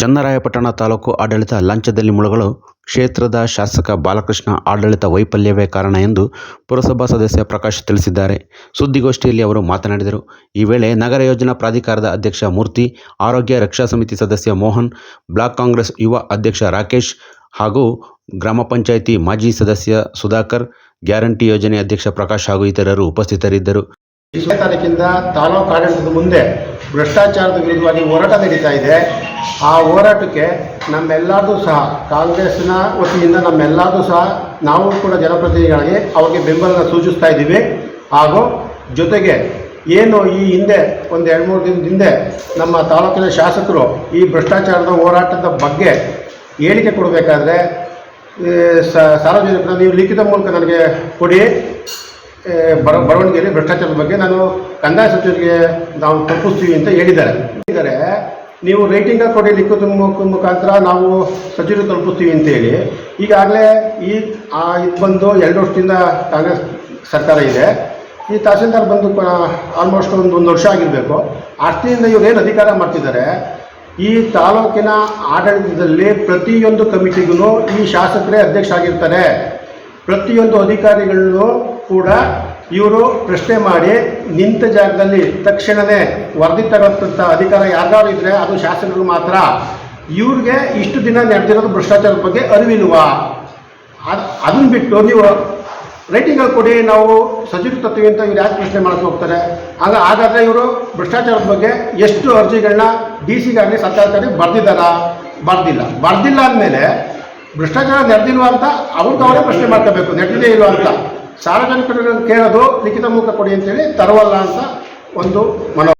ಚನ್ನರಾಯಪಟ್ಟಣ ತಾಲೂಕು ಆಡಳಿತ ಲಂಚದಲ್ಲಿ ಮುಳುಗಲು ಕ್ಷೇತ್ರದ ಶಾಸಕ ಬಾಲಕೃಷ್ಣ ಆಡಳಿತ ವೈಫಲ್ಯವೇ ಕಾರಣ ಎಂದು ಪುರಸಭಾ ಸದಸ್ಯ ಪ್ರಕಾಶ್ ತಿಳಿಸಿದ್ದಾರೆ. ಸುದ್ದಿಗೋಷ್ಠಿಯಲ್ಲಿ ಅವರು ಮಾತನಾಡಿದರು. ಈ ವೇಳೆ ನಗರ ಯೋಜನಾ ಪ್ರಾಧಿಕಾರದ ಅಧ್ಯಕ್ಷ ಮೂರ್ತಿ, ಆರೋಗ್ಯ ರಕ್ಷಾ ಸಮಿತಿ ಸದಸ್ಯ ಮೋಹನ್, ಬ್ಲಾಕ್ ಕಾಂಗ್ರೆಸ್ ಯುವ ಅಧ್ಯಕ್ಷ ರಾಕೇಶ್ ಹಾಗೂ ಗ್ರಾಮ ಪಂಚಾಯಿತಿ ಮಾಜಿ ಸದಸ್ಯ ಸುಧಾಕರ್, ಗ್ಯಾರಂಟಿ ಯೋಜನೆ ಅಧ್ಯಕ್ಷ ಪ್ರಕಾಶ್ ಹಾಗೂ ಇತರರು ಉಪಸ್ಥಿತರಿದ್ದರು. ತಾಲೂಕು ಆಡಳಿತದ ಮುಂದೆ ಭ್ರಷ್ಟಾಚಾರದ ವಿರುದ್ಧವಾಗಿ ಹೋರಾಟ ನಡೀತಾ ಇದೆ. ಆ ಹೋರಾಟಕ್ಕೆ ನಮ್ಮೆಲ್ಲರದು ಸಹ, ಕಾಂಗ್ರೆಸ್ನ ವತಿಯಿಂದ ನಮ್ಮೆಲ್ಲರದು ಸಹ ನಾವು ಕೂಡ ಜನಪ್ರತಿನಿಧಿಗಳಿಗೆ ಅವರಿಗೆ ಬೆಂಬಲ ಸೂಚಿಸ್ತಾ ಇದ್ದೀವಿ. ಹಾಗೂ ಜೊತೆಗೆ ಏನು ಈ ಹಿಂದೆ ಒಂದು ಎರಡು ಮೂರು ದಿನದ ಹಿಂದೆ ನಮ್ಮ ತಾಲೂಕಿನ ಶಾಸಕರು ಈ ಭ್ರಷ್ಟಾಚಾರದ ಹೋರಾಟದ ಬಗ್ಗೆ ಹೇಳಿಕೆ ಕೊಡಬೇಕಾದ್ರೆ ಸಾರ್ವಜನಿಕರು ನೀವು ಲಿಖಿತ ಮೂಲಕ ನನಗೆ ಕೊಡಿ. ಬರ, ಬರವಣಿಗೆಯಲ್ಲಿ ಭ್ರಷ್ಟಾಚಾರದ ಬಗ್ಗೆ ನಾನು ಕಂದಾಯ ಸಚಿವರಿಗೆ ನಾವು ತಪ್ಪಿಸ್ತೀವಿ ಅಂತ ಹೇಳಿದ್ದಾರೆ. ಹೇಳಿದ್ದಾರೆ. ನೀವು ರೇಟಿಂಗ ಕೊಡಿ ಲಿಖಿತ ಮುಖಾಂತರ ನಾವು ಸಚಿವರು ತಲುಪಿಸ್ತೀವಿ ಅಂತ ಹೇಳಿ. ಈಗಾಗಲೇ ಈ ಇದು ಬಂದು ಎರಡು ವರ್ಷದಿಂದ ಕಾಂಗ್ರೆಸ್ ಸರ್ಕಾರ ಇದೆ. ಈ ತಹಸೀಲ್ದಾರ್ ಬಂದು ಆಲ್ಮೋಸ್ಟ್ ಒಂದು ಒಂದು ವರ್ಷ ಆಗಿರಬೇಕು. ಇವ್ರು ಏನು ಅಧಿಕಾರ ಮಾಡ್ತಿದ್ದಾರೆ? ಈ ತಾಲೂಕಿನ ಆಡಳಿತದಲ್ಲಿ ಪ್ರತಿಯೊಂದು ಕಮಿಟಿಗೂ ಈ ಶಾಸಕರೇ ಅಧ್ಯಕ್ಷ ಆಗಿರ್ತಾರೆ. ಪ್ರತಿಯೊಂದು ಅಧಿಕಾರಿಗಳನ್ನು ಕೂಡ ಇವರು ಪ್ರಶ್ನೆ ಮಾಡಿ ನಿಂತ ಜಾಗದಲ್ಲಿ ತಕ್ಷಣವೇ ವರದಿ ತಗೊಳ್ಳಂಥ ಅಧಿಕಾರ ಯಾರ್ಯಾರು ಇದ್ದರೆ ಅದು ಶಾಸಕರು ಮಾತ್ರ ಇವ್ರಿಗೆ ಇಷ್ಟು ದಿನ ನಡೆದಿರೋದು ಭ್ರಷ್ಟಾಚಾರದ ಬಗ್ಗೆ ಅರಿವಿಲ್ವಾ? ಅದು ಅದನ್ನು ಬಿಟ್ಟು ನೀವು ರೈಟಿಂಗಲ್ಲಿ ಕೊಡಿ, ನಾವು ಸಚಿವರು ತತ್ವಿ ಅಂತ ಇವ್ರು ಯಾಕೆ ಪ್ರಶ್ನೆ ಮಾಡಕ್ಕೆ ಹೋಗ್ತಾರೆ? ಆಗ ಹಾಗಾದರೆ ಇವರು ಭ್ರಷ್ಟಾಚಾರದ ಬಗ್ಗೆ ಎಷ್ಟು ಅರ್ಜಿಗಳನ್ನ ಡಿ ಸಿಗಾಗಲಿ ಸರ್ಕಾರಕ್ಕಾಗಲಿ ಬರ್ದಿದ್ದಾರ? ಬರ್ದಿಲ್ಲ. ಬರ್ದಿಲ್ಲ ಅಂದಮೇಲೆ ಭ್ರಷ್ಟಾಚಾರ ನಡೆದಿಲ್ವಾ ಅಂತ ಅವ್ರಿಗೆ ಅವರೇ ಪ್ರಶ್ನೆ ಮಾಡ್ಕೋಬೇಕು. ನಡೆದಿದೆ ಇಲ್ವಾ ಅಂತ. ಸಾರ್ವಜನಿಕರು ಕೇಳೋದು ಲಿಖಿತ ಮುಖ ಕೊಡಿ ಅಂತೇಳಿ ತರವಲ್ಲ ಅಂತ ಒಂದು ಮನೋ